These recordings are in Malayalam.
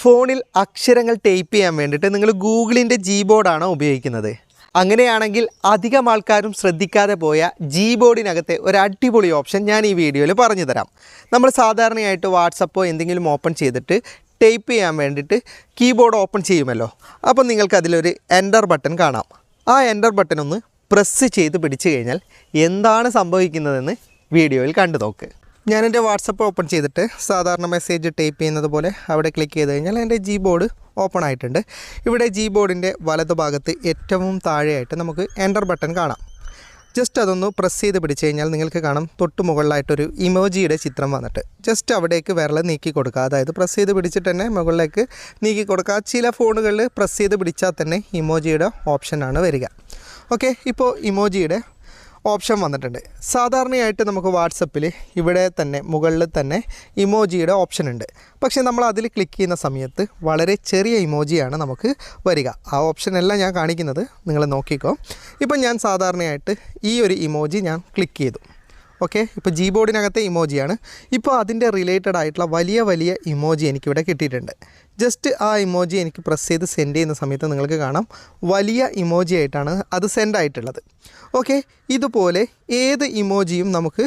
ഫോണിൽ അക്ഷരങ്ങൾ ടൈപ്പ് ചെയ്യാൻ വേണ്ടിയിട്ട് നിങ്ങൾ ഗൂഗിളിന്റെ ജി ബോർഡാണ് ഉപയോഗിക്കുന്നത്. അങ്ങനെയാണെങ്കിൽ അധികം ആൾക്കാരും ശ്രദ്ധിക്കാതെ പോയ ജി ബോർഡിനകത്തെ ഒരു അടിപൊളി ഓപ്ഷൻ ഞാൻ ഈ വീഡിയോയിൽ പറഞ്ഞു തരാം. നമ്മൾ സാധാരണയായിട്ട് വാട്സപ്പോ എന്തെങ്കിലും ഓപ്പൺ ചെയ്തിട്ട് ടൈപ്പ് ചെയ്യാൻ വേണ്ടിയിട്ട് കീബോർഡ് ഓപ്പൺ ചെയ്യുമല്ലോ. അപ്പോൾ നിങ്ങൾക്ക് അതിലൊരു എന്റർ ബട്ടൺ കാണാം. ആ എന്റർ ബട്ടൺ ഒന്ന് പ്രസ് ചെയ്ത് പിടിച്ചു കഴിഞ്ഞാൽ എന്താണ് സംഭവിക്കുന്നതെന്ന് വീഡിയോയിൽ കണ്ടു നോക്ക്. ഞാൻ എന്റെ വാട്സപ്പ് ഓപ്പൺ ചെയ്തിട്ട് സാധാരണ മെസ്സേജ് ടൈപ്പ് ചെയ്യുന്നത് പോലെ അവിടെ ക്ലിക്ക് ചെയ്ത് കഴിഞ്ഞാൽ എന്റെ ജി ബോർഡ് ഓപ്പൺ ആയിട്ടുണ്ട്. ഇവിടെ ജി ബോർഡിന്റെ വലതുഭാഗത്ത് ഏറ്റവും താഴെയായിട്ട് നമുക്ക് എന്റർ ബട്ടൺ കാണാം. ജസ്റ്റ് അതൊന്ന് പ്രസ് ചെയ്ത് പിടിച്ച് കഴിഞ്ഞാൽ നിങ്ങൾക്ക് കാണാം തൊട്ട് മുകളിലായിട്ടൊരു ഇമോജിയുടെ ചിത്രം വന്നിട്ട്. ജസ്റ്റ് അവിടേക്ക് വിരൽ നീക്കി കൊടുക്കുക. അതായത് പ്രസ് ചെയ്ത് പിടിച്ചിട്ട് തന്നെ മുകളിലേക്ക് നീക്കി കൊടുക്കുക. ചില ഫോണുകളിൽ പ്രസ് ചെയ്ത് പിടിച്ചാൽ തന്നെ ഇമോജിയുടെ ഓപ്ഷനാണ് വരിക. ഓക്കെ ഇപ്പോൾ ഇമോജിയുടെ ഓപ്ഷൻ വന്നിട്ടുണ്ട്. സാധാരണയായിട്ട് നമുക്ക് വാട്സപ്പിൽ ഇവിടെ തന്നെ മുകളിൽ തന്നെ ഇമോജിയുടെ ഓപ്ഷൻ ഉണ്ട്. പക്ഷേ നമ്മൾ അതിൽ ക്ലിക്ക് ചെയ്യുന്ന സമയത്ത് വളരെ ചെറിയ ഇമോജിയാണ് നമുക്ക് വരിക. ആ ഓപ്ഷനല്ല ഞാൻ കാണിക്കുന്നത് നിങ്ങൾ നോക്കിക്കോ. ഇപ്പം ഞാൻ സാധാരണയായിട്ട് ഈ ഒരു ഇമോജി ഞാൻ ക്ലിക്ക് ചെയ്തു. ഓക്കെ ഇപ്പോൾ ജി ബോർഡിനകത്തെ ഇമോജിയാണ് ഇപ്പോൾ അതിന്റെ റിലേറ്റഡ് ആയിട്ടുള്ള വലിയ വലിയ ഇമോജി എനിക്കിവിടെ കിട്ടിയിട്ടുണ്ട്. ജസ്റ്റ് ആ ഇമോജി എനിക്ക് പ്രസ് ചെയ്ത് സെൻഡ് ചെയ്യുന്ന സമയത്ത് നിങ്ങൾക്ക് കാണാം. വലിയ ഇമോജി ആയിട്ടാണ് അത് സെൻഡ് ആയിട്ടുള്ളത്. ഓക്കെ ഇതുപോലെ ഏത് ഇമോജിയും നമുക്ക്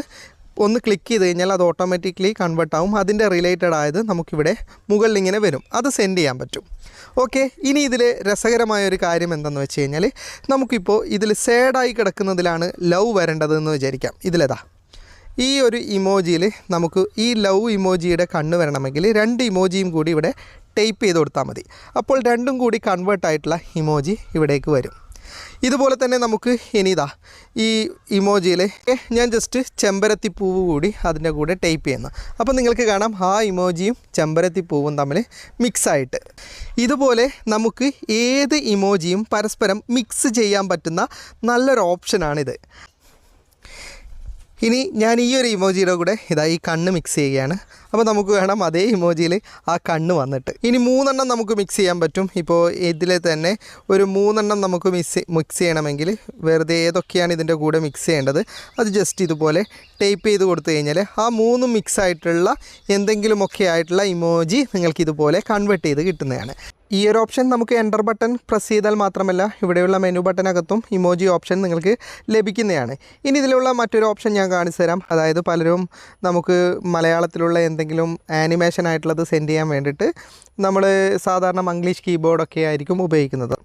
ഒന്ന് ക്ലിക്ക് ചെയ്ത് കഴിഞ്ഞാൽ അത് ഓട്ടോമാറ്റിക്കലി കൺവേർട്ട് ആവും. അതിന്റെ റിലേറ്റഡ് ആയത് നമുക്കിവിടെ മുകളിൽ ഇങ്ങനെ വരും. അത് സെൻഡ് ചെയ്യാൻ പറ്റും. ഓക്കെ ഇനി ഇതിൽ രസകരമായ ഒരു കാര്യം എന്തെന്ന് വെച്ച് കഴിഞ്ഞാൽ നമുക്കിപ്പോൾ ഇതിൽ സേഡായി കിടക്കുന്നതിലാണ് ലവ് വരേണ്ടതെന്ന് വിചാരിക്കാം. ഇതിലേതാ? ഈ ഒരു ഇമോജിയിൽ നമുക്ക് ഈ ലവ് ഇമോജിയുടെ കണ്ണ് വരണമെങ്കിൽ രണ്ട് ഇമോജിയും കൂടി ഇവിടെ ടൈപ്പ് ചെയ്ത് കൊടുത്താൽ മതി. അപ്പോൾ രണ്ടും കൂടി കൺവേർട്ട് ആയിട്ടുള്ള ഇമോജി ഇവിടേക്ക് വരും. ഇതുപോലെ തന്നെ നമുക്ക് ഇനിതാ ഈ ഇമോജിയിൽ ഞാൻ ജസ്റ്റ് ചെമ്പരത്തി പൂവ് കൂടി അതിന്റെ കൂടെ ടൈപ്പ് ചെയ്യുന്നു. അപ്പോൾ നിങ്ങൾക്ക് കാണാം ആ ഇമോജിയും ചെമ്പരത്തി പൂവും തമ്മിൽ മിക്സായിട്ട് ഇതുപോലെ നമുക്ക് ഏത് ഇമോജിയും പരസ്പരം മിക്സ് ചെയ്യാൻ പറ്റുന്ന നല്ലൊരു ഓപ്ഷനാണിത് ഇനി ഞാൻ ഈ ഒരു ഇമോജിയുടെ കൂടെ ഇതാ ഈ കണ്ണ് മിക്സ് ചെയ്യുകയാണ്. അപ്പോൾ നമുക്ക് വേണം അതേ ഇമോജിയിൽ ആ കണ്ണ് വന്നിട്ട്. ഇനി മൂന്നെണ്ണം നമുക്ക് മിക്സ് ചെയ്യാൻ പറ്റും. ഇപ്പോൾ ഇതിൽ തന്നെ ഒരു മൂന്നെണ്ണം നമുക്ക് മിക്സ് മിക്സ് ചെയ്യണമെങ്കിൽ വെറുതെ ഏതൊക്കെയാണ് ഇതിന്റെ കൂടെ മിക്സ് ചെയ്യേണ്ടത്? അത് ജസ്റ്റ് ഇതുപോലെ ടൈപ്പ് ചെയ്ത് കൊടുത്തു കഴിഞ്ഞാൽ ആ മൂന്നും മിക്സ് ആയിട്ടുള്ള എന്തെങ്കിലുമൊക്കെ ആയിട്ടുള്ള ഇമോജി നിങ്ങൾക്ക് ഇതുപോലെ കൺവേർട്ട് ചെയ്ത് കിട്ടുന്നതാണ്. ഈ ഒരു ഓപ്ഷൻ നമുക്ക് എന്റർ ബട്ടൺ പ്രസ് ചെയ്താൽ മാത്രമല്ല ഇവിടെയുള്ള മെനു ബട്ടനകത്തും ഇമോജി ഓപ്ഷൻ നിങ്ങൾക്ക് ലഭിക്കുന്നതാണ്. ഇനി ഇതിലുള്ള മറ്റൊരു ഓപ്ഷൻ ഞാൻ കാണിച്ചു തരാം. അതായത് പലരും നമുക്ക് മലയാളത്തിലുള്ള എന്തെങ്കിലും ആനിമേഷൻ ആയിട്ടുള്ളത് സെൻഡ് ചെയ്യാൻ വേണ്ടിയിട്ട് നമ്മൾ സാധാരണ മംഗ്ലീഷ് കീബോർഡൊക്കെ ആയിരിക്കും ഉപയോഗിക്കുന്നത്.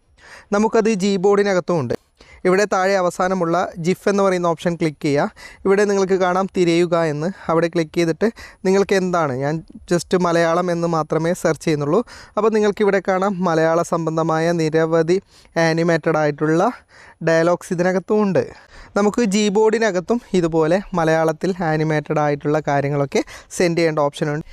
നമുക്കത് ജി ബോർഡിനകത്തും ഉണ്ട്. ഇവിടെ താഴെ അവസാനമുള്ള ജിഫ് എന്ന് പറയുന്ന ഓപ്ഷൻ ക്ലിക്ക് ചെയ്യുക. ഇവിടെ നിങ്ങൾക്ക് കാണാം തിരയുക എന്ന്. അവിടെ ക്ലിക്ക് ചെയ്തിട്ട് നിങ്ങൾക്ക് എന്താണ്? ഞാൻ ജസ്റ്റ് മലയാളം എന്ന് മാത്രമേ സെർച്ച് ചെയ്യുന്നുള്ളൂ. അപ്പോൾ നിങ്ങൾക്ക് ഇവിടെ കാണാം മലയാള സംബന്ധമായ നിരവധി ആനിമേറ്റഡ് ആയിട്ടുള്ള ഡയലോഗ്സ് ഇതിനകത്തും ഉണ്ട്. നമുക്ക് ജി ബോർഡിനകത്തും ഇതുപോലെ മലയാളത്തിൽ ആനിമേറ്റഡ് ആയിട്ടുള്ള കാര്യങ്ങളൊക്കെ സെൻഡ് ചെയ്യേണ്ട ഓപ്ഷനുണ്ട്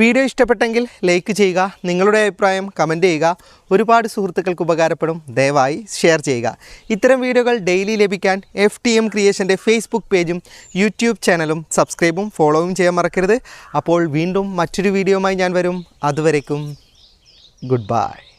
വീഡിയോ ഇഷ്ടപ്പെട്ടെങ്കിൽ ലൈക്ക് ചെയ്യുക നിങ്ങളുടെ അഭിപ്രായം കമന്റ് ചെയ്യുക ഒരുപാട് സുഹൃത്തുക്കൾക്ക് ഉപകാരപ്പെടും. ദയവായി ഷെയർ ചെയ്യുക. ഇത്തരം വീഡിയോകൾ ഡെയിലി ലഭിക്കാൻ എഫ് ടി എം ക്രിയേഷന്റെ ഫേസ്ബുക്ക് പേജും യൂട്യൂബ് ചാനലും സബ്സ്ക്രൈബും ഫോളോവും ചെയ്യാൻ മറക്കരുത്. അപ്പോൾ വീണ്ടും മറ്റൊരു വീഡിയോയുമായി ഞാൻ വരും. അതുവരേക്കും ഗുഡ് ബൈ